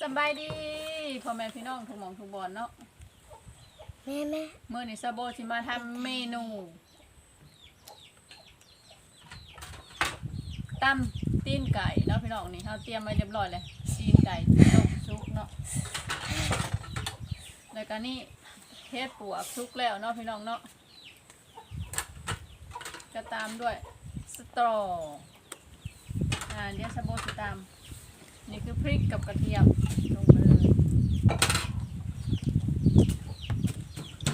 สำบายดีพ่อแม่พี่น้องทุกหมองทุกบอลเนาะแม่แม่เมื่อนี้ซาโบที่มาทำเมนูตำตีนไก่เนาะพี่น้องนี่เราเตรียมไว้เรียบร้อยเลยตีนไก่ต้มซุปเนาะแล้วก็นี่เฮ็ดปวกซุกแล้วเนาะพี่น้องเนาะจะตามด้วยสตรออ่าเดี๋ยวซาโบจะตาม นี่คือพริกกับกระเทียมลงไปเลย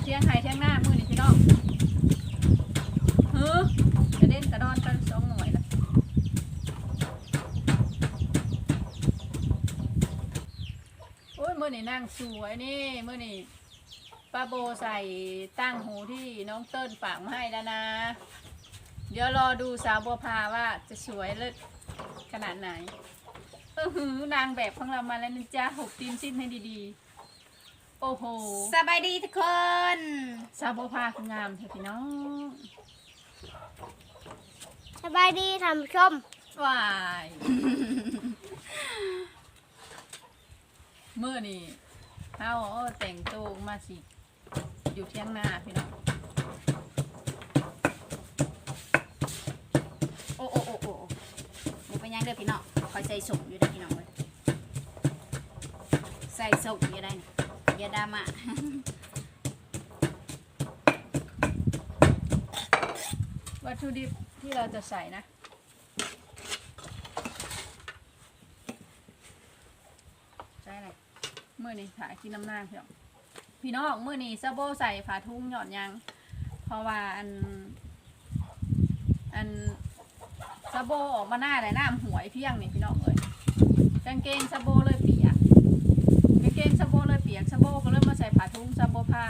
เที่ยงไห้เที่ยงหน้ามือนี่พี่น้องเฮ้อกระเด็นกระดอนกันสองหน่วยละโอ้ยมือนี่นั่งสวยนี่มือนี่ป้าโบใส่ตั้งหูที่น้องเติ้ลฝากมาให้แล้วนะ เดี๋ยวรอดูสาวบัวพาว่าจะสวยเลิศขนาดไหน เออหือนางแบบของเรามาแล้วนะจ๊ะหกตีนสิ้นให้ดีๆ โอ้โหสบายดีทุกคนซาโบพาคืองามเถอะพี่น้องสบายดีท่านผู้ชมวาย เมื่อนี่เฮาเอาแต่งตัวมาสิ อยู่เที่ยงหน้าพี่น้อง โอ้โอ้โอ้โอ้หมูเป็นยังเด้อพี่น้องค อยใส่ส่งอยู่ได้พี่น้องเว้ยใส่ส่งอยู่ได้นะอย่าดาม่าวัตถุดิบที่เราจะใส่นะใส่อะไรเมื่อนี่ถ่ายกินน้ำหน้าพี่น้องพี่น้องเมื่อนี่ซาโบใส่ผาทุ่งหย่อนยังเพราะว่าอัน อัน ซาโบออกมาหน้าแต่หน้าหวยเพียงนี่พี่น้องเอ้ยกางเกงซาโบเลยเปียกกางเกงซาโบเลยเปียกซาโบก็เริ่มมาใส่ผ้าทุ่งซาโบผ้า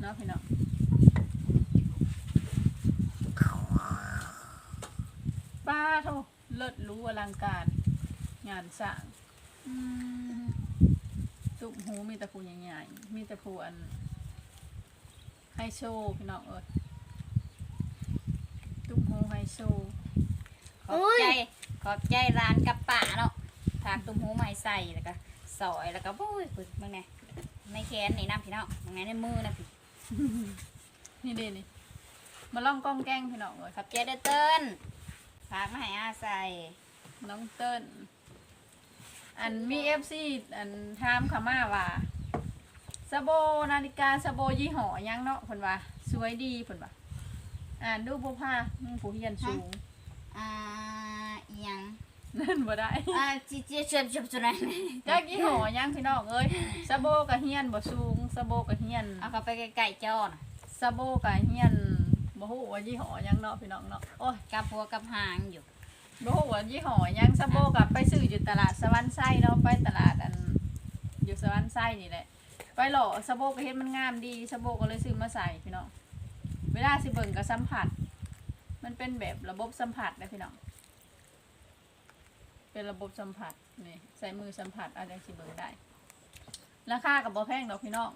เนาะพี่น้องป้าโทเลิศรู้อลังการ งานสร้างตุกหูมีแต่ผู้ใหญ่ๆมีแต่ผู้อันไฮโซพี่น้องเอ้ย กหูไฮโซขอบใจ ขอบใจร้านกับป่าเนาะทางตุ้มหูไม้ใส่แล้วก็ซอยแล้วก็ปุ้ยปึกมึงไงไม่แค้นนี่น้ำพี่น้องมึงไงในมือนะพี่นี่เด่นี่มาล่องกล้องแกล้งพี่น้องเอ้ยขอบใจเด้อเติ้นฝากมาให้อาใส่น้องเติ้ลอันมีเอฟซีอันถามเขามาว่าสโบนาฬิกาสโบยี่ห้อหยังเนาะเพิ่นว่าสวยดีเพิ่นว่า อ่านดูบ่ผ้าอืมผู้เฮียนสูง อ่าอีหยังนั่นบ่ได้อ่าจีเจียเชิญชมสุนันจักยี่ห้อหยังพี่น้องเอ้ยสโบกะเฮียนบ่สูงสโบกะเฮียนเอาเข้าไปใกล้ๆเจ้าน่ะสโบกะเฮียนบ่ฮู้ว่ายี่ห้อหยังเนาะพี่น้องเนาะโอ้ยกับหัวกับหางอยู่บ่ฮู้ว่ายี่ห้อหยังสโบกะไปซื้ออยู่ตลาดสวรรค์ไส้เนาะไปตลาดอันอยู่สวรรค์ไส้นี่แหละ ไปหล่อสโบก็เฮ็ดมันงามดีสโบก็เลยซื้อมาใส่พี่น้องเวลาสิเบิ่งก็สัมผัส มันเป็นแบบระบบสัมผัสนะพี่น้อง เป็นระบบสัมผัสนี่ใส่มือสัมผัสเอะไรสิเบิ่งได้ ราคากับบ่แพงดอกพี่น้อง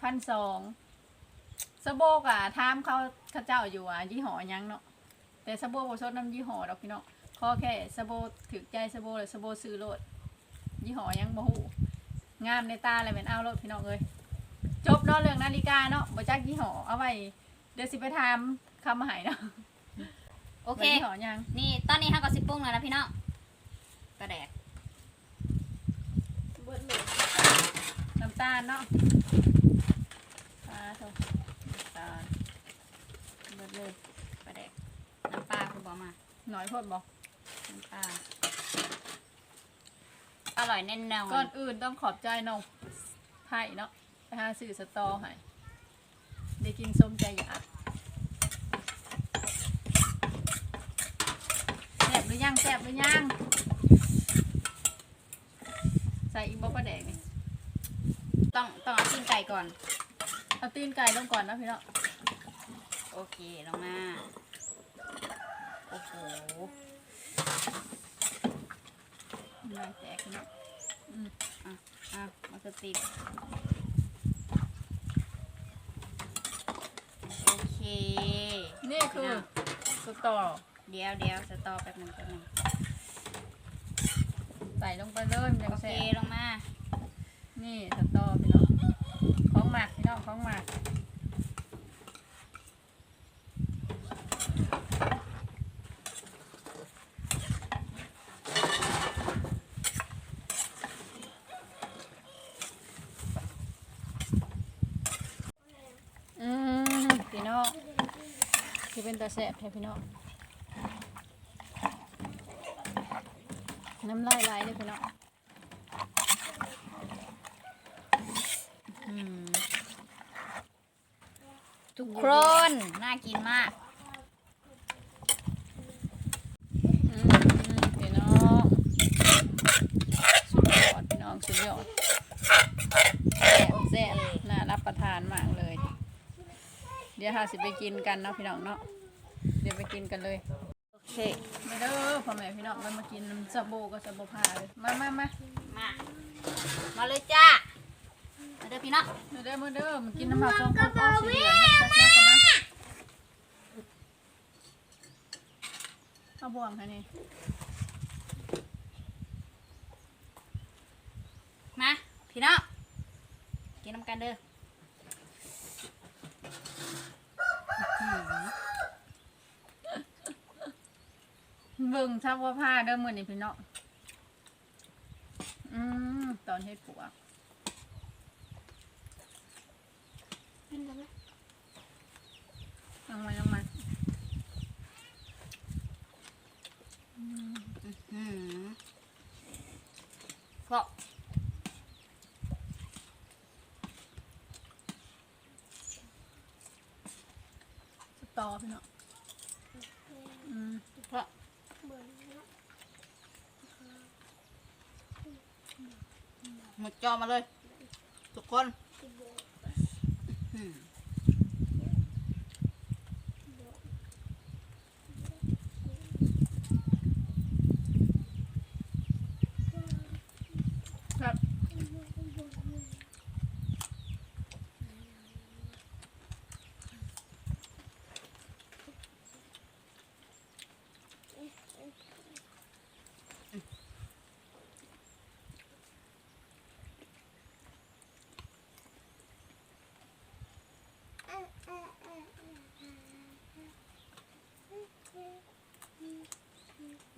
พันสองสโบกอะถามเขาเขาเจ้าอยู่อะยี่ห้อยังเนาะแต่สโบบ่ชดน้ำยี่ห้อดอกพี่น้องข้อแค่สโบถึกใจสโบเลยสโบซื้อโลดยี่ห้อยังบ่ฮู้งามในตาเลยเป็นเอาโลดพี่น้องเอ้ย จบเนาะเรื่องนาฬิกาเนาะบ่จักยี่ห้อเอาไว้เดี๋ยวสิไปถามคำมาใหายเนาะโอเค ว่ายี่ห้อหยังนี่ตอนนี้ห้าก็สิบปรุงแล้วนะพี่น้องกระแดกน้ำตาลเนาะปลาโถน้ำตาลเบิดเลยกระแดกน้ำปลาคุณบอกมา หน่อยโพดบอกน้ำปลาอร่อยแน่นอนก่อนอื่นต้องขอบใจน้องไผ่เนาะ ไปหาซื้อสตอให้ได้กินส้มใจอยากแซ่บหรือยังแซ่บหรือยังใส่อีกบ่ปลาแดกนี่ต้องต้องเอาชิ้นไก่ก่อน เอาตีนไก่ลงก่อนนะพี่เนาะโอเคลงมาโอ้โหไม่แตกพี่เนาะอะมันจะติดโอเค นี่คือสตอเดี๋ยวเดี๋ยวสตอแป๊บหนึงแป๊บหนึงใส่ลงไปเลยมันยังโอเคแซ่บลงมานี่สตอพี่น้องของหมักพี่น้องของหมักอืมพี่น้องที่ เป็นตาแซ่บแท้พี่น้องน้ำลายไหลเลยพี่น้องทุกคนน่ากินมากอืมพี่น้องสุดยอดพี่น้องสุดยอดแซ่บแซ่บน่ารับประทานมากเลย เดี๋ยวเราสิไปกินกันเนาะพี่น้องเนาะ ไปกินกันเลยโอเค มาเด้อพ่อแม่พี่น้องเรามากินน้ำสะโบกับสะโบพาเลยมามามามา มาเลยจ้า มาเด้อพี่น้อง มาเด้อมาเด้อมากินน้ำผักสองคนเอาสีเหลืองให้แซ่บๆกันนะเอาบ่วงค่ะนี่มา พี่น้อง กินน้ำกันเด้อ เบิ่งสะโบพาเด้อมื้อนี้พี่น้องอืมตอนเฮ็ดปวกยังมายังมาอืมก็สตอพี่เนาะอืม ก็ หมดจอมาเลย ทุกคน อืม ครับ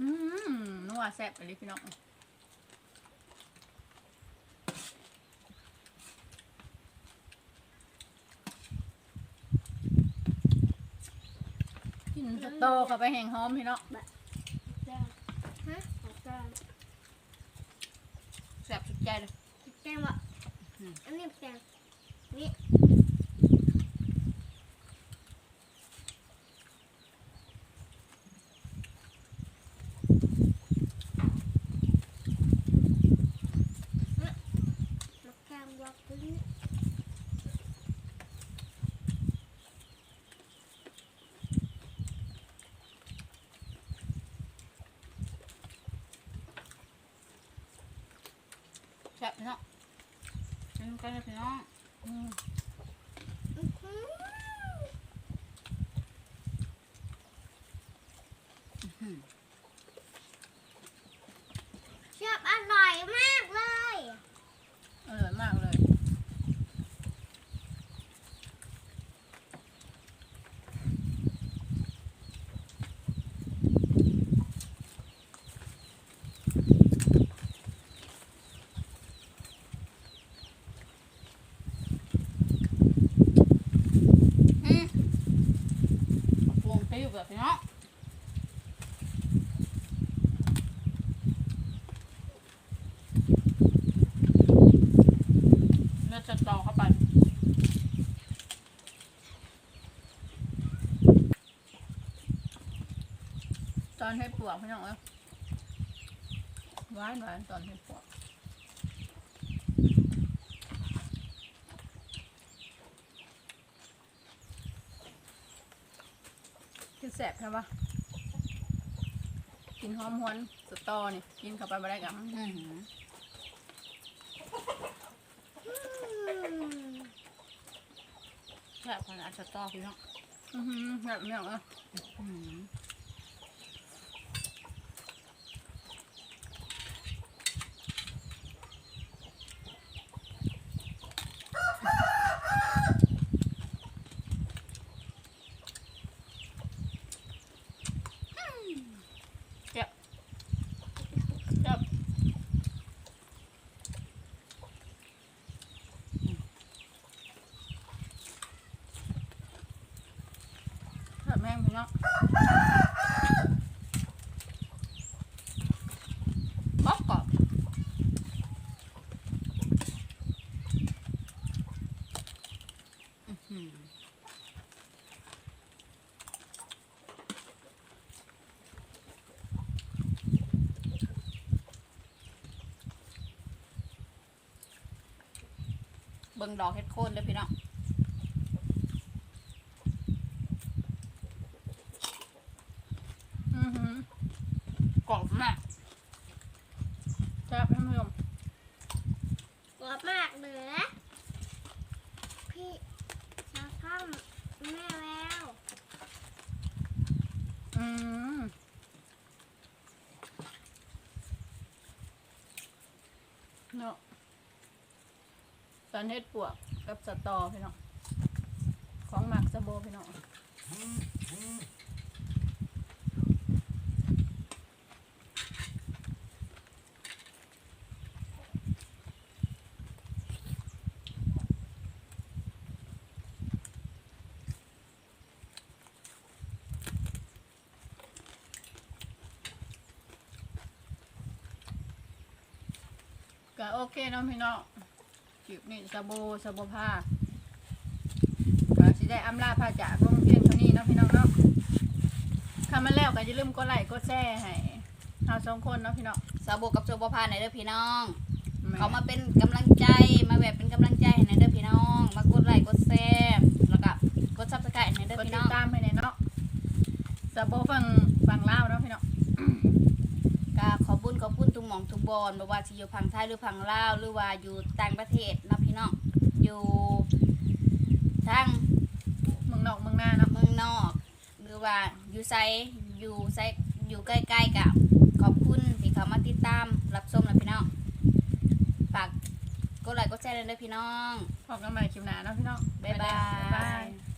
อื มนัวแซ่บไปเลยพี่น้องกินสตอเข้าไปแห้งหอมพี่น้องแซ่บสุดใจเลยแกงวะอันนี้แกงนี่มา แซ่บพี่น้องกินกันเลยพี่น้องอืมชอบอร่อยมากเลย อร่อยมากเลย อืมวงติ้วแบบพี่น้องเลือดจะต่อเข้าไป ต อนให้ปวกพี่น้องเอ้ยหวานหวานตอนให้ปวกกินแสบใช่ปะกินหอมหวนสตอนี่กินเข้าไปบ่ได้กับอืมแซ่บขนาดจะต่อพี่น้อง อือหือแบบนี้เอ้ยอืม ห้งพี่น้องบอกกรอบเบิ่งดอกเฮ็ดโคนเลยพี่น้อง อือหือกรอบมากแซ่บท่านผู้ชม กรอบมากเลยนะพี่ชาวข้ามแม่แวว อืมเนาะสั นเฮ็ดปวกกับสตอพี่น้องของหมักสะโบพี่น้องก็โอเคเนาะพี่น้อง จิบนี่สะโบสะโบผ้าก็สิได้อำลาพาจากลงเพียงเท่านี้เนาะพี่น้องเนาะคำมันแล้วก็อย่าลืมกดไลค์กดแชร์ให้เราสองคนเนาะพี่น้องสาวโบกับโซบพาในเด้อพี่น้องแม่เขามาเป็นกำลังใจมาแบบเป็นกำลังใจให้ในเด้อพี่น้อง มากดไลค์กดแชร์แล้วก็กดซับสไครต์ในเด้อกดพี่ติน้ดอง ตามให้ในเนาะสะโบฟังฟังลาวเนาะพี่น้องก็ขอบคุ ญขอบคุณทุกหมองทุกบอลไม่ว่าสิอยู่พังไทยหรือพังลาวหรือว่าอยู่ต่างประเทศเนาะพี่น้องอยู่ทั้งเมืองนอกเมืองหน้าเนาะเมืองนอก หรือว่าอยู่ไซอยู่ไซอยู่ใกล้ๆกับขอบคุณที่เขามาติดตามรับชมนะพี่น้องฝากกดไลค์กดแชร์เลยเด้อพี่น้อง พบกันใหม่คลิปหน้าเนาะพี่น้องบ๊ายบาบ๊ายบายย